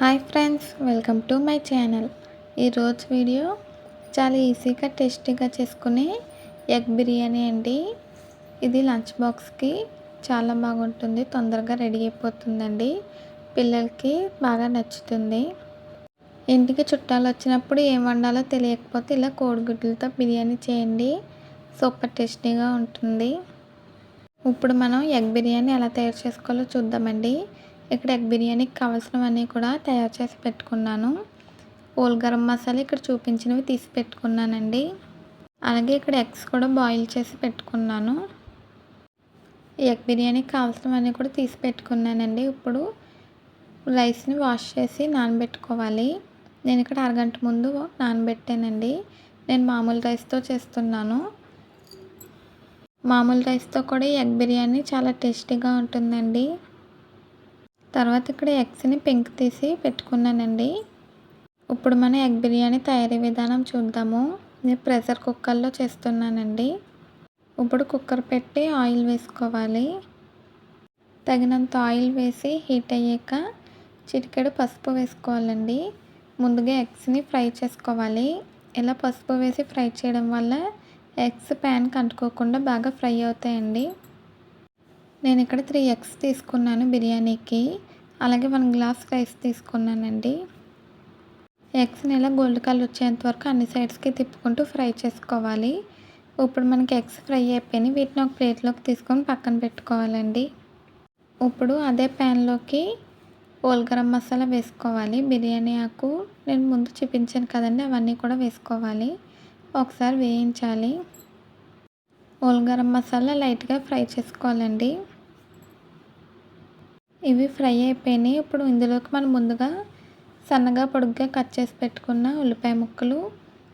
Hi friends welcome to my channel. ఈరోజు video చాలా ఈజీగా టేస్టీగా చేసుకునే ఎగ్ బిర్యానీ అండి. ఇది లంచ్ బాక్స్కి చాలా బాగుంటుంది తొందరగా రెడీ అయిపోతుందండి. పిల్లలకి బాగా నచ్చుతుంది. ఇంటికి చుట్టాలు వచ్చినప్పుడు ఏం వండాలో తెలియకపోతే ఇలా కోడిగుడ్లతో బిర్యానీ చేయండి. సూపర్ టేస్టీగా ఉంటుంది. ఇప్పుడు మనం ఎగ్ బిర్యానీ ఎలా తయారు చేసుకోవాలో చూద్దామండి. ఇక్కడ ఎగ్ బిర్యానీకి కావాల్సినవన్నీ కూడా తయారు చేసి పెట్టుకున్నాను. ఓల్ గరం మసాలా ఇక్కడ చూపించినవి తీసి పెట్టుకున్నానండి. అలాగే ఇక్కడ ఎగ్స్ కూడా బాయిల్ చేసి పెట్టుకున్నాను. ఎగ్ బిర్యానీకి కావాల్సినవన్నీ కూడా తీసి పెట్టుకున్నానండి. ఇప్పుడు రైస్ని వాష్ చేసి నానబెట్టుకోవాలి. నేను ఇక్కడ అరగంట ముందు నానబెట్టానండి. నేను మామూలు రైస్తో చేస్తున్నాను. మామూలు రైస్తో కూడా ఎగ్ బిర్యానీ చాలా టేస్టీగా ఉంటుందండి. తర్వాత ఇక్కడ ఎగ్స్ని పెంక్ తీసి పెట్టుకున్నానండి. ఇప్పుడు మన ఎగ్ బిర్యానీ తయారీ విధానం చూద్దాము. నేను ప్రెషర్ కుక్కర్లో చేస్తున్నానండి. ఇప్పుడు కుక్కర్ పెట్టి ఆయిల్ వేసుకోవాలి. తగినంత ఆయిల్ వేసి హీట్ అయ్యాక చిటికెడు పసుపు వేసుకోవాలండి. ముందుగా ఎగ్స్ని ఫ్రై చేసుకోవాలి. ఇలా పసుపు వేసి ఫ్రై చేయడం వల్ల ఎగ్స్ ప్యాన్కి అంటుకోకుండా బాగా ఫ్రై అవుతాయండి. నేను ఇక్కడ త్రీ ఎగ్స్ తీసుకున్నాను బిర్యానీకి. అలాగే వన్ గ్లాస్ రైస్ తీసుకున్నానండి. ఎగ్స్ని ఇలా గోల్డ్ కలర్ వచ్చేంత వరకు అన్ని సైడ్స్కి తిప్పుకుంటూ ఫ్రై చేసుకోవాలి. ఇప్పుడు మనకి ఎగ్స్ ఫ్రై అయిపోయినాయి. వీటిని ఒక ప్లేట్లోకి తీసుకొని పక్కన పెట్టుకోవాలండి. ఇప్పుడు అదే ప్యాన్లోకి ఓల్ గరం మసాలా వేసుకోవాలి. బిర్యానీ ఆకు నేను ముందు చూపించాను కదండి అవన్నీ కూడా వేసుకోవాలి. ఒకసారి వేయించాలి. ఓల్ గరం మసాలా లైట్గా ఫ్రై చేసుకోవాలండి. ఇవి ఫ్రై అయిపోయినాయి. ఇప్పుడు ఇందులోకి మనం ముందుగా సన్నగా పొడుగ్గా కట్ చేసి పెట్టుకున్న ఉల్లిపాయ ముక్కలు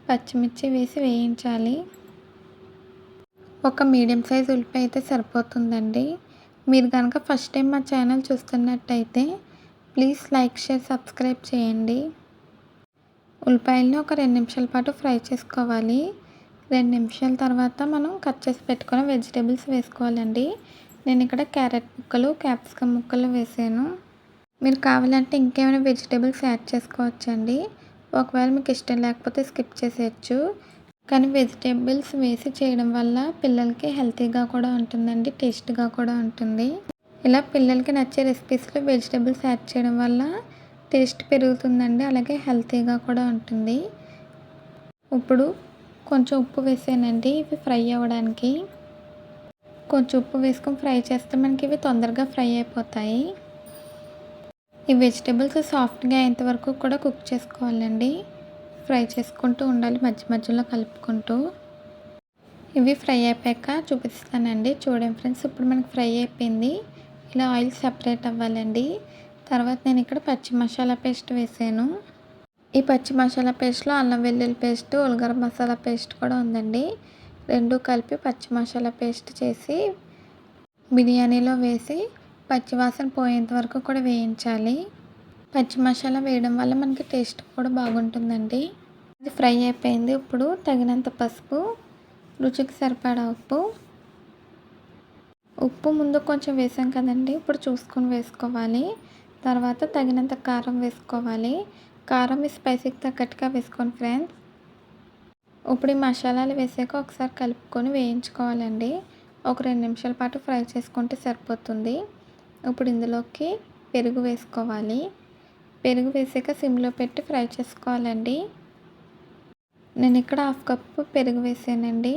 పచ్చిమిర్చి వేసి వేయించాలి. ఒక మీడియం సైజ్ ఉల్లిపాయ అయితే సరిపోతుందండి. మీరు కనుక ఫస్ట్ టైం మా ఛానల్ చూస్తున్నట్టయితే ప్లీజ్ లైక్ షేర్ సబ్స్క్రైబ్ చేయండి. ఉల్లిపాయలను ఒక రెండు నిమిషాల పాటు ఫ్రై చేసుకోవాలి. రెండు నిమిషాల తర్వాత మనం కట్ చేసి పెట్టుకున్న వెజిటేబుల్స్ వేసుకోవాలండి. నేను ఇక్కడ క్యారెట్ ముక్కలు క్యాప్సికమ్ ముక్కలు వేసాను. మీరు కావాలంటే ఇంకేమైనా వెజిటేబుల్స్ యాడ్ చేసుకోవచ్చండి. ఒకవేళ మీకు ఇష్టం లేకపోతే స్కిప్ చేసేయచ్చు. కానీ వెజిటేబుల్స్ వేసి చేయడం వల్ల పిల్లలకి హెల్తీగా కూడా ఉంటుందండి టేస్ట్గా కూడా ఉంటుంది. ఇలా పిల్లలకి నచ్చే రెసిపీస్లో వెజిటేబుల్స్ యాడ్ చేయడం వల్ల టేస్ట్ పెరుగుతుందండి అలాగే హెల్తీగా కూడా ఉంటుంది. ఇప్పుడు కొంచెం ఉప్పు వేసానండి ఇవి ఫ్రై అవ్వడానికి. కొంచెం ఉప్పు వేసుకొని ఫ్రై చేస్తే మనకి ఇవి తొందరగా ఫ్రై అయిపోతాయి. ఈ వెజిటేబుల్స్ సాఫ్ట్గా అయ్యేంత వరకు కూడా కుక్ చేసుకోవాలండి. ఫ్రై చేసుకుంటూ ఉండాలి మధ్య మధ్యలో కలుపుకుంటూ. ఇవి ఫ్రై అయిపోయాక చూపిస్తానండి. చూడండి ఫ్రెండ్స్ ఇప్పుడు మనకి ఫ్రై అయిపోయింది. ఇలా ఆయిల్ సపరేట్ అవ్వాలండి. తర్వాత నేను ఇక్కడ పచ్చి మసాలా పేస్ట్ వేసాను. ఈ పచ్చి మసాలా పేస్ట్లో అల్లం వెల్లుల్లి పేస్ట్ ఉల్గర మసాలా పేస్ట్ కూడా ఉందండి. రెండు కలిపి పచ్చి మసాలా పేస్ట్ చేసి బిర్యానీలో వేసి పచ్చివాసన పోయేంత వరకు కూడా వేయించాలి. పచ్చి మసాలా వేయడం వల్ల మనకి టేస్ట్ కూడా బాగుంటుందండి. ఇది ఫ్రై అయిపోయింది. ఇప్పుడు తగినంత పసుపు రుచికి సరిపడా ఉప్పు. ఉప్పు ముందు కొంచెం వేసాం కదండి. ఇప్పుడు చూసుకొని వేసుకోవాలి. తర్వాత తగినంత కారం వేసుకోవాలి. కారం స్పైసీకి తగ్గట్టుగా వేసుకోండి ఫ్రెండ్స్. ఇప్పుడు ఈ మసాలాలు వేసాక ఒకసారి కలుపుకొని వేయించుకోవాలండి. ఒక రెండు నిమిషాల పాటు ఫ్రై చేసుకుంటే సరిపోతుంది. ఇప్పుడు ఇందులోకి పెరుగు వేసుకోవాలి. పెరుగు వేసాక సిమ్లో పెట్టి ఫ్రై చేసుకోవాలండి. నేను ఇక్కడ హాఫ్ కప్పు పెరుగు వేసానండి.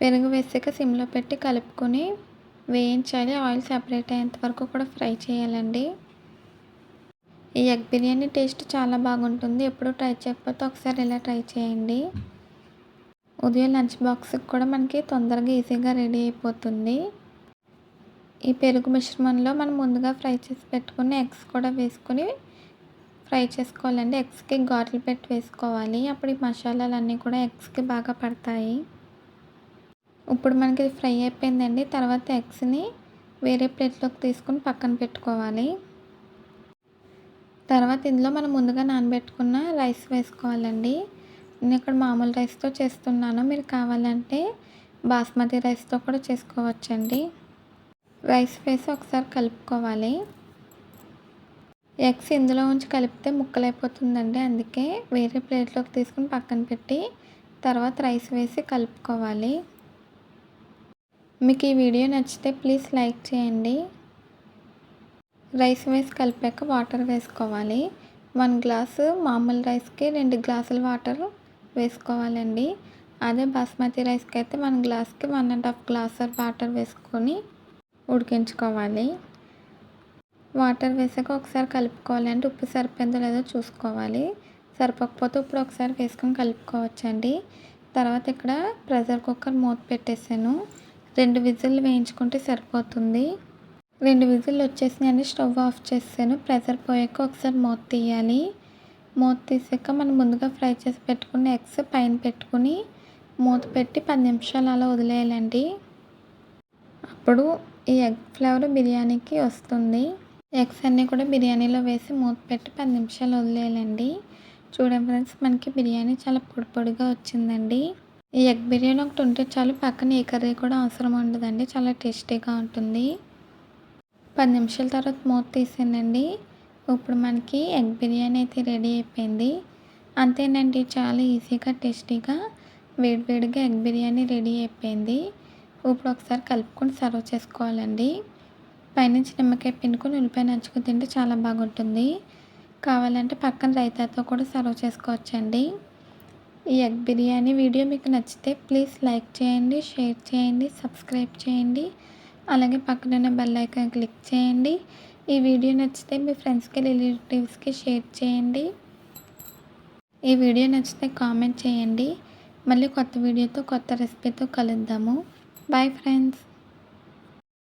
పెరుగు వేసాక సిమ్లో పెట్టి కలుపుకొని వేయించాలి. ఆయిల్ సపరేట్ అయ్యేంత వరకు కూడా ఫ్రై చేయాలండి. ఈ ఎగ్ బిర్యానీ టేస్ట్ చాలా బాగుంటుంది. ఎప్పుడు ట్రై చేయకపోతే ఒకసారి ఇలా ట్రై చేయండి. ఉదయం లంచ్ బాక్స్కి కూడా మనకి తొందరగా ఈజీగా రెడీ అయిపోతుంది. ఈ పెరుగు మిశ్రమంలో మనం ముందుగా ఫ్రై చేసి పెట్టుకుని ఎగ్స్ కూడా వేసుకొని ఫ్రై చేసుకోవాలండి. ఎగ్స్కి ఘాట్లు పెట్టి వేసుకోవాలి. అప్పుడు ఈ మసాలాలన్నీ కూడా ఎగ్స్కి బాగా పడతాయి. ఇప్పుడు మనకి ఫ్రై అయిపోయిందండి. తర్వాత ఎగ్స్ని వేరే ప్లేట్లోకి తీసుకొని పక్కన పెట్టుకోవాలి. తర్వాత ఇందులో మనం ముందుగా నానబెట్టుకున్న రైస్ వేసుకోవాలండి. నేను ఇక్కడ మామూలు రైస్తో చేస్తున్నాను. మీరు కావాలంటే బాస్మతి రైస్తో కూడా చేసుకోవచ్చండి. రైస్ వేసి ఒకసారి కలుపుకోవాలి. ఎగ్స్ ఇందులో ఉంచి కలిపితే ముక్కలైపోతుందండి. అందుకే వేరే ప్లేట్లోకి తీసుకుని పక్కన పెట్టి తర్వాత రైస్ వేసి కలుపుకోవాలి. మీకు ఈ వీడియో నచ్చితే ప్లీజ్ లైక్ చేయండి. రైస్ వేసి కలిపాక వాటర్ వేసుకోవాలి. వన్ గ్లాసు మామూలు రైస్కి రెండు గ్లాసులు వాటర్ వేసుకోవాలండి. అదే బాస్మతి రైస్కి అయితే వన్ గ్లాస్కి one and half glass water వేసుకొని ఉడికించుకోవాలి. వాటర్ వేసాక ఒకసారి కలుపుకోవాలి అంటే ఉప్పు సరిపోయిందో లేదో చూసుకోవాలి. సరిపోకపోతే ఇప్పుడు ఒకసారి వేసుకొని కలుపుకోవచ్చండి. తర్వాత ఇక్కడ ప్రెషర్ కుక్కర్ మూత పెట్టేసాను. రెండు విజిల్లు వేయించుకుంటే సరిపోతుంది. రెండు విజిల్లు వచ్చేసినాయని స్టవ్ ఆఫ్ చేసాను ప్రెషర్ పోయాక ఒకసారి మూత తీయాలి. మూత తీసాక మనం ముందుగా ఫ్రై చేసి పెట్టుకున్న ఎగ్స్ పైన పెట్టుకుని మూత పెట్టి పది నిమిషాలు అలా వదిలేయాలండి. అప్పుడు ఈ ఎగ్ ఫ్లేవర్ బిర్యానీకి వస్తుంది. ఎగ్స్ అన్నీ కూడా బిర్యానీలో వేసి మూత పెట్టి పది నిమిషాలు వదిలేయాలండి. చూడండి ఫ్రెండ్స్ మనకి బిర్యానీ చాలా పొడి పొడిగా వచ్చిందండి. ఈ ఎగ్ బిర్యానీ ఒకటి ఉంటే చాలు పక్కన ఏ కర్రీ కూడా అవసరం ఉండదండి. చాలా టేస్టీగా ఉంటుంది. పది నిమిషాల తర్వాత మూత తీసానండి. ఇప్పుడు మనకి ఎగ్ బిర్యానీ అయితే రెడీ అయిపోయింది. అంతేనండి చాలా ఈజీగా టేస్టీగా వేడివేడిగా ఎగ్ బిర్యానీ రెడీ అయిపోయింది. ఇప్పుడు ఒకసారి కలుపుకొని సర్వ్ చేసుకోవాలండి. పైనుంచి నిమ్మకాయ పిండుకొని ఉల్లిపాయ నంచుకొని తింటే చాలా బాగుంటుంది. కావాలంటే పక్కన రైతాతో కూడా సర్వ్ చేసుకోవచ్చండి. ఈ ఎగ్ బిర్యానీ వీడియో మీకు నచ్చితే ప్లీజ్ లైక్ చేయండి షేర్ చేయండి సబ్స్క్రైబ్ చేయండి. అలాగే పక్కన బెల్ ఐకాన్ క్లిక్ చేయండి. ఈ వీడియో నచ్చితే మీ ఫ్రెండ్స్కి రిలేటివ్స్కి షేర్ చేయండి. ఈ వీడియో నచ్చితే కామెంట్ చేయండి. మళ్ళీ కొత్త వీడియోతో కొత్త రెసిపీతో కలుద్దాము. Bye friends